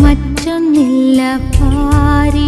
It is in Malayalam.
മറ്റൊന്നില്ല പാരി